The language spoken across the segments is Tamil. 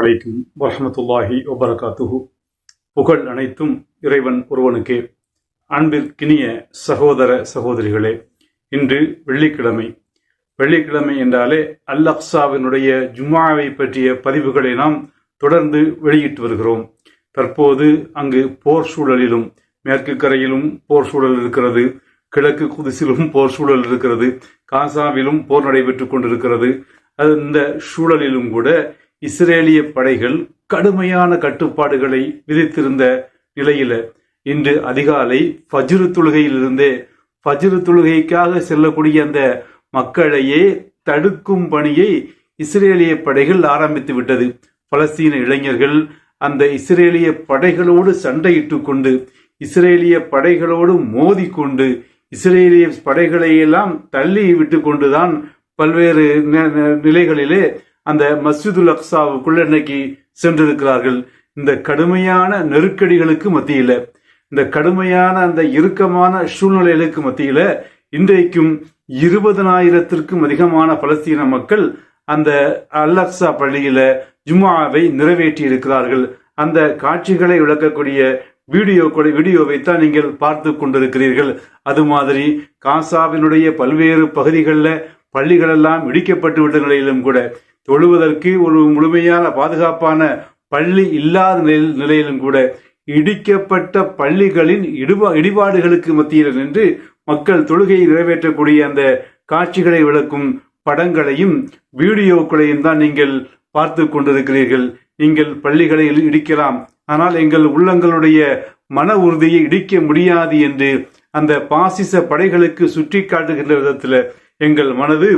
அலைக்கும் வரமத்துல்லாஹி வபரகாத்துஹு. புகழ் அனைத்தும் இறைவன் ஒருவனுக்கே. அன்பிற்கினிய சகோதர சகோதரிகளே இன்று வெள்ளிக்கிழமை. வெள்ளிக்கிழமை என்றாலே அல் அக்ஸாவினுடைய ஜும்மாவை பற்றிய பதிவுகளை நாம் தொடர்ந்து வெளியிட்டு வருகிறோம். தற்போது அங்கு போர் சூழலிலும் மேற்கு கரையிலும் போர் சூழல் இருக்கிறது கிழக்கு குதிசிலும் போர் சூழல் இருக்கிறது காசாவிலும் போர் நடைபெற்று கொண்டிருக்கிறது. அது இந்த சூழலிலும் கூட இஸ்ரேலிய படைகள் கடுமையான கட்டுப்பாடுகளை விதித்திருந்த நிலையில இன்று அதிகாலை ஃபஜ்ரு தொழுகையிலிருந்தே ஃபஜ்ரு தொழுகைக்காக செல்லக்கூடிய அந்த மக்களையே தடுக்கும் பணியை இஸ்ரேலிய படைகள் ஆரம்பித்து விட்டது. பலஸ்தீன இளைஞர்கள் அந்த இஸ்ரேலிய படைகளோடு சண்டையிட்டு கொண்டு இஸ்ரேலிய படைகளோடு மோதிக்கொண்டு இஸ்ரேலிய படைகளையெல்லாம் தள்ளி விட்டு கொண்டுதான் பல்வேறு நிலைகளிலே அந்த மஸ்ஜிதுல் அக்சாவுக்குள்ள இன்னைக்கு சென்றிருக்கிறார்கள். இந்த கடுமையான நெருக்கடிகளுக்கு மத்தியில இந்த கடுமையான அந்த இறுக்கமான சூழ்நிலைகளுக்கு மத்தியில இன்றைக்கும் இருபதனாயிரத்திற்கும் அதிகமான பலஸ்தீன மக்கள் அந்த அல் அக்ஸா பள்ளியில ஜும்மாவை நிறைவேற்றி இருக்கிறார்கள். அந்த காட்சிகளை விளக்கக்கூடிய வீடியோ வீடியோவை தான் நீங்கள் பார்த்து கொண்டிருக்கிறீர்கள். அது மாதிரி காசாவினுடைய பல்வேறு பகுதிகளில் பள்ளிகளெல்லாம் இடிக்கப்பட்டு விட்ட நிலையிலும் கூட தொழுவதற்கு ஒரு முழுமையான பாதுகாப்பான பள்ளி இல்லாத நிலையில் நிலையிலும் கூட இடிக்கப்பட்ட பள்ளிகளின் இடிபா இடிபாடுகளுக்கு மத்தியில் நின்று மக்கள் தொழுகையை நிறைவேற்றக்கூடிய அந்த காட்சிகளை விளக்கும் படங்களையும் வீடியோக்களையும் தான் நீங்கள் பார்த்து கொண்டிருக்கிறீர்கள். நீங்கள் பள்ளிகளை இடிக்கலாம். ஆனால் எங்கள் உள்ளங்களுடைய மன உறுதியை இடிக்க முடியாது என்று அந்த பாசிச படைகளுக்கு சுட்டி காட்டுகின்ற விதத்தில் எங்கள் மனது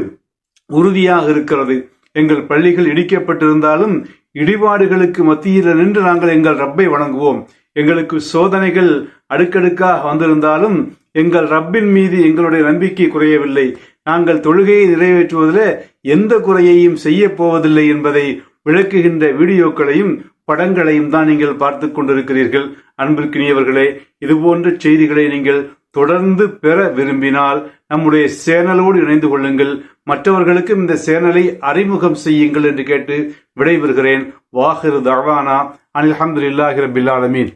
உறுதியாக இருக்கிறது. எங்கள் பள்ளிகள் இடிக்கப்பட்டிருந்தாலும் இடிபாடுகளுக்கு மத்தியில் நின்று நாங்கள் எங்கள் ரப்பை வணங்குவோம். எங்களுக்கு சோதனைகள் அடுக்கடுக்காக வந்திருந்தாலும் எங்கள் ரப்பின் மீது எங்களுடைய நம்பிக்கை குறையவில்லை. நாங்கள் தொழுகையை நிறைவேற்றுவதில் எந்த குறையையும் செய்ய போவதில்லை என்பதை விளக்குகின்ற வீடியோக்களையும் படங்களையும் தான் நீங்கள் பார்த்து கொண்டிருக்கிறீர்கள். அன்பிற்கினியவர்களே இதுபோன்ற செய்திகளை நீங்கள் தொடர்ந்து பெற விரும்பினால் நம்முடைய சேனலோடு இணைந்து கொள்ளுங்கள். மற்றவர்களுக்கும் இந்த சேனலை அறிமுகம் செய்யுங்கள் என்று கேட்டு விடைபெறுகிறேன். வாஹிரு தவானா அனில் அஹமதுல்லாஹி ரபில் ஆலமீன்.